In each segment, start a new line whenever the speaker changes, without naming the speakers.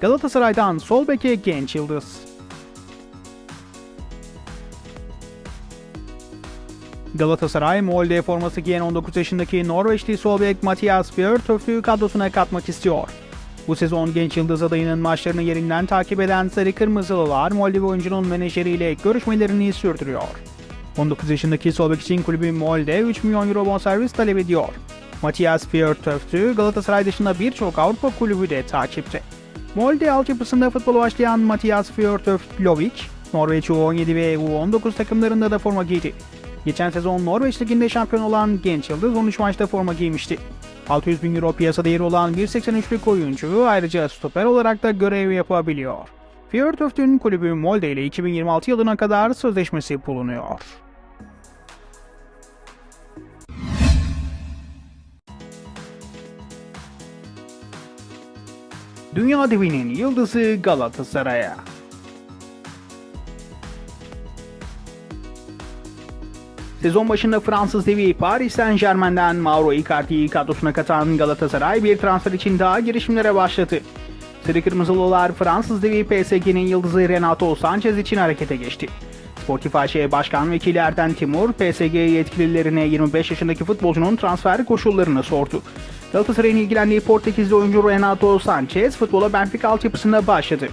Galatasaray'dan sol beke genç yıldız. Galatasaray, Molde forması giyen 19 yaşındaki Norveçli sol bek Mathias Fjørtof'u kadrosuna katmak istiyor. Bu sezon genç yıldız adayının maçlarını yerinden takip eden Sarı Kırmızılılar, Molde oyuncunun menajeriyle görüşmelerini sürdürüyor. 19 yaşındaki sol için kulübü Molde 3 milyon euro bonservis talep ediyor. Matias Fjørtof'u Galatasaray dışında birçok Avrupa kulübü de takipte. Molde altyapısında futbola başlayan Matias Fjørtof Lovic, Norveç U17 ve U19 takımlarında da forma giydi. Geçen sezon Norveç Ligi'nde şampiyon olan genç yıldız 13 maçta forma giymişti. 600 bin euro piyasa değeri olan 1.83'lük oyuncu ayrıca stoper olarak da görev yapabiliyor. Fjørtof'un kulübü Molde ile 2026 yılına kadar sözleşmesi bulunuyor. Dünya devinin yıldızı Galatasaray'a. Sezon başında Fransız devi Paris Saint Germain'den Mauro Icardi'yi kadrosuna katan Galatasaray bir transfer için daha girişimlere başladı. Sarı Kırmızılılar Fransız devi PSG'nin yıldızı Renato Sanchez için harekete geçti. Sportif AŞ Başkan Vekili Erden Timur, PSG yetkililerine 25 yaşındaki futbolcunun transfer koşullarını sordu. Galatasaray'ın ilgilendiği Portekizli oyuncu Renato Sanchez futbola Benfica altyapısında başladı.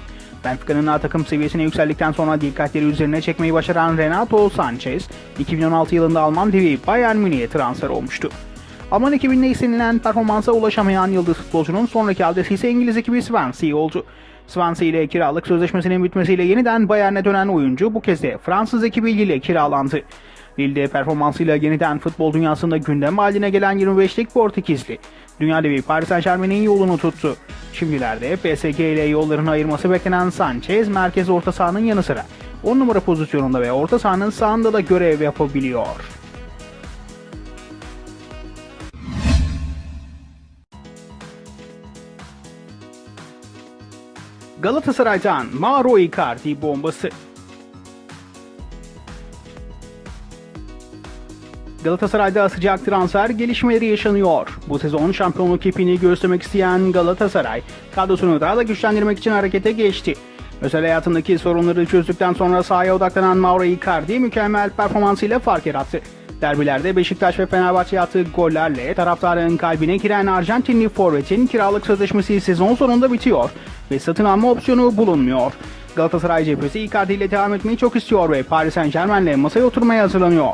Benfica'nın A takım seviyesine yükseldikten sonra dikkatleri üzerine çekmeyi başaran Renato Sanchez, 2016 yılında Alman devi Bayern Münih'e transfer olmuştu. Alman ekibinde istenilen performansa ulaşamayan yıldız futbolcunun sonraki adresi ise İngiliz ekibi Swansea oldu. Swansea ile kiralık sözleşmesinin bitmesiyle yeniden Bayern'e dönen oyuncu bu kez de Fransız ekibi ile kiralandı. Lille'de performansıyla yeniden futbol dünyasında gündem haline gelen 25'lik Portekizli, Dünya devi Paris Saint Germain'in yolunu tuttu. Şimdilerde PSG ile yollarını ayırması beklenen Sanchez merkez orta sahanın yanı sıra 10 numara pozisyonunda ve orta sahanın sağında da görev yapabiliyor. Galatasaray'dan Mauro Icardi bombası. Galatasaray'da sıcak transfer gelişmeleri yaşanıyor. Bu sezon şampiyonluk ipini göstermek isteyen Galatasaray, kadrosunu daha da güçlendirmek için harekete geçti. Özel hayatındaki sorunları çözdükten sonra sahaya odaklanan Mauro Icardi mükemmel performansıyla fark yarattı. Derbilerde Beşiktaş ve Fenerbahçe attığı gollerle taraftarın kalbine giren Arjantinli forvetin kiralık sözleşmesi sezon sonunda bitiyor ve satın alma opsiyonu bulunmuyor. Galatasaray cephesi Icardi ile devam etmeyi çok istiyor ve Paris Saint Germain'le masaya oturmaya hazırlanıyor.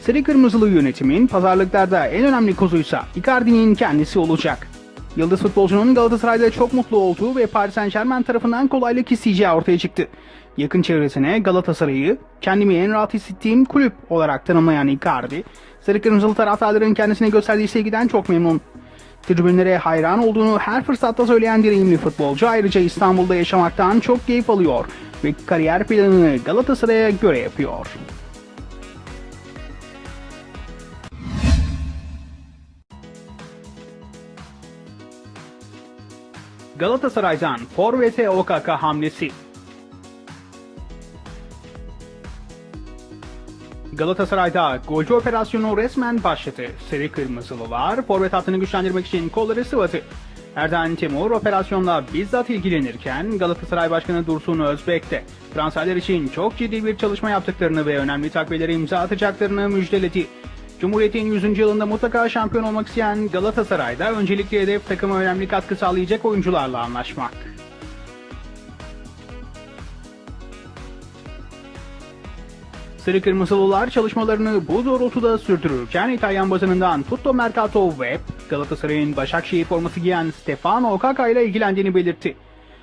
Sarı Kırmızılı yönetimin pazarlıklarda en önemli kozuysa Icardi'nin kendisi olacak. Yıldız futbolcunun Galatasaray'da çok mutlu olduğu ve Paris Saint Germain tarafından kolaylık isteyeceği ortaya çıktı. Yakın çevresine Galatasaray'ı kendimi en rahat hissettiğim kulüp olarak tanımlayan Icardi, Sarı Kırmızılı taraftarların kendisine gösterdiği sevgiden çok memnun. Tribünlere hayran olduğunu her fırsatta söyleyen deneyimli futbolcu ayrıca İstanbul'da yaşamaktan çok keyif alıyor ve kariyer planını Galatasaray'a göre yapıyor. Galatasaray'dan Forvet'e OKK hamlesi. Galatasaray'da golcü operasyonu resmen başladı. Sarı Kırmızılılar forvet hattını güçlendirmek için kolları sıvadı. Erden Timur operasyonla bizzat ilgilenirken Galatasaray Başkanı Dursun Özbek de transferler için çok ciddi bir çalışma yaptıklarını ve önemli takviyeleri imza atacaklarını müjdeledi. Cumhuriyet'in 100. yılında mutlaka şampiyon olmak isteyen Galatasaray'da öncelikli hedef takıma önemli katkı sağlayacak oyuncularla anlaşmak. Sarı Kırmızılılar çalışmalarını bu doğrultuda sürdürürken İtalyan basınından Tutto Mercato Web, Galatasaray'ın Başakşehir forması giyen Stefano Okaka ile ilgilendiğini belirtti.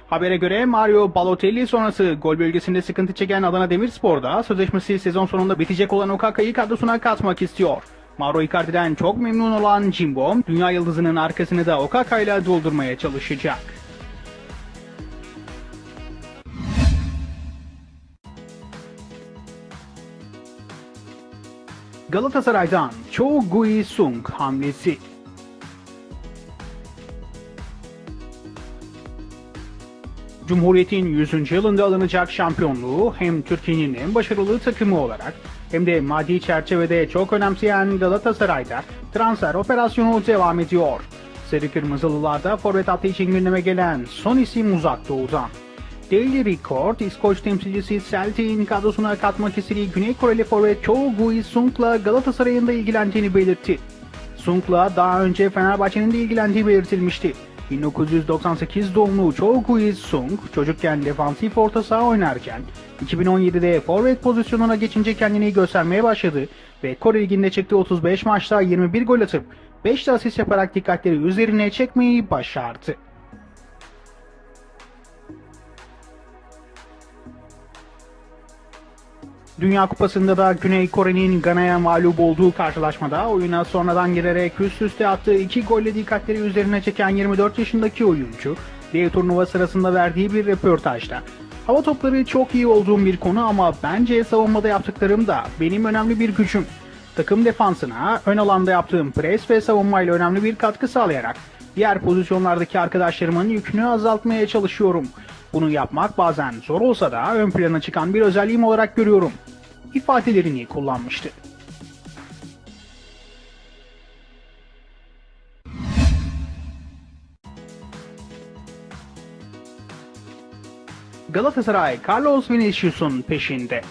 Habere göre Mario Balotelli sonrası gol bölgesinde sıkıntı çeken Adana Demirspor'da sözleşmesi sezon sonunda bitecek olan Okaka'yı kadrosuna katmak istiyor. Mauro Icardi'den çok memnun olan Jimbo, dünya yıldızının arkasını da Okaka ile doldurmaya çalışacak. Galatasaray'dan Cho Gui-sung hamlesi. Cumhuriyet'in 100. yılında alınacak şampiyonluğu hem Türkiye'nin en başarılı takımı olarak hem de maddi çerçevede çok önemseyen Galatasaray'da transfer operasyonu devam ediyor. Sarı Kırmızılılarda forvet hattı için gündeme gelen son isim uzak doğudan. Daily Record, İskoç temsilcisi Celtic'in kadrosuna katmak istediği Güney Koreli forvet Cho Gui-sung'la Galatasaray'ın da ilgilendiğini belirtti. Sung'la daha önce Fenerbahçe'nin de ilgilendiği belirtilmişti. 1998 doğumlu Cho Gui-sung çocukken defansif orta saha oynarken 2017'de forvet pozisyonuna geçince kendini göstermeye başladı ve Kore Ligi'nde çıktığı 35 maçta 21 gol atıp 5 de asist yaparak dikkatleri üzerine çekmeyi başardı. Dünya Kupası'nda da Güney Kore'nin Gana'ya mağlup olduğu karşılaşmada oyuna sonradan girerek üst üste attığı iki golle dikkatleri üzerine çeken 24 yaşındaki oyuncu, diye turnuva sırasında verdiği bir röportajda Hava topları çok iyi olduğum bir konu ama bence savunmada yaptıklarım da benim önemli bir gücüm. Takım defansına ön alanda yaptığım pres ve savunmayla önemli bir katkı sağlayarak diğer pozisyonlardaki arkadaşlarımın yükünü azaltmaya çalışıyorum. Bunu yapmak bazen zor olsa da ön plana çıkan bir özelliğim olarak görüyorum. ifadelerini kullanmıştı. Galatasaray Carlos Vinicius'un peşinde.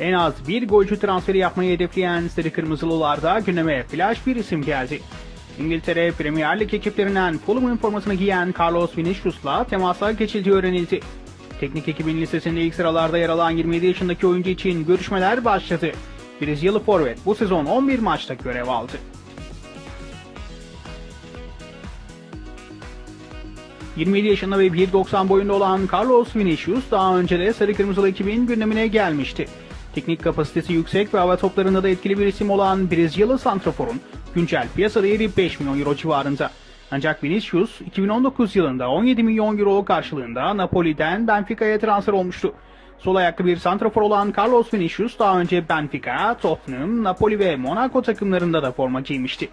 En az bir golcü transferi yapmayı hedefleyen Sarı Kırmızılılarda gündeme flash bir isim geldi. İngiltere Premier Lig ekiplerinden Fulham'ın formasını giyen Carlos Vinicius'la temasa geçildiği öğrenildi. Teknik ekibin listesinde ilk sıralarda yer alan 27 yaşındaki oyuncu için görüşmeler başladı. Brezilyalı forvet bu sezon 11 maçta görev aldı. ...27 yaşında ve 1.90 boyunda olan Carlos Vinicius daha önce de Sarı Kırmızılı ekibin gündemine gelmişti. Teknik kapasitesi yüksek ve hava toplarında da etkili bir isim olan Brezilyalı Santrafor'un güncel piyasa değeri 5 milyon euro civarında. Ancak Vinicius 2019 yılında 17 milyon euro karşılığında Napoli'den Benfica'ya transfer olmuştu. Sol ayaklı bir santrafor olan Carlos Vinicius daha önce Benfica, Tottenham, Napoli ve Monaco takımlarında da forma giymişti.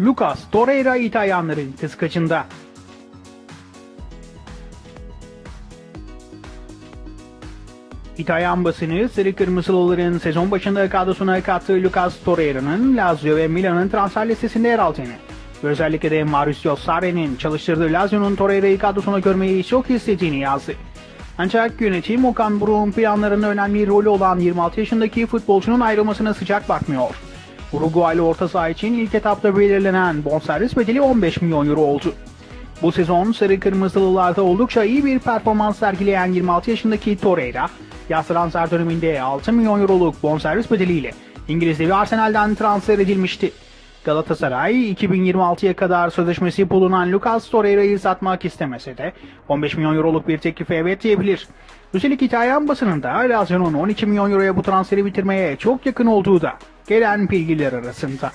Lucas Torreira İtalyanların kıskacında. İtalyan basını Sarı Kırmızılıların sezon başında kadrosuna kattığı Lucas Torreira'nın Lazio ve Milan'ın transfer listesinde yer aldığını özellikle de Mauricio Sarri'nin çalıştırdığı Lazio'nun Torreira'yı kadrosuna görmeyi çok istediğini yazdı. Ancak yönetim Okan Buruk'un planlarında önemli rolü olan 26 yaşındaki futbolcunun ayrılmasına sıcak bakmıyor. Uruguaylı orta saha için ilk etapta belirlenen bonservis bedeli 15 milyon euro oldu. Bu sezon Sarı Kırmızılılarda oldukça iyi bir performans sergileyen 26 yaşındaki Torreira, yaz transfer döneminde 6 milyon euroluk bonservis bedeliyle İngiliz devi Arsenal'den transfer edilmişti. Galatasaray 2026'ya kadar sözleşmesi bulunan Lucas Torreira'yı satmak istemese de 15 milyon euroluk bir teklife evet diyebilir. Üstelik İtalyan basınında Lazio'nun 12 milyon euroya bu transferi bitirmeye çok yakın olduğu da gelen bilgiler arasında.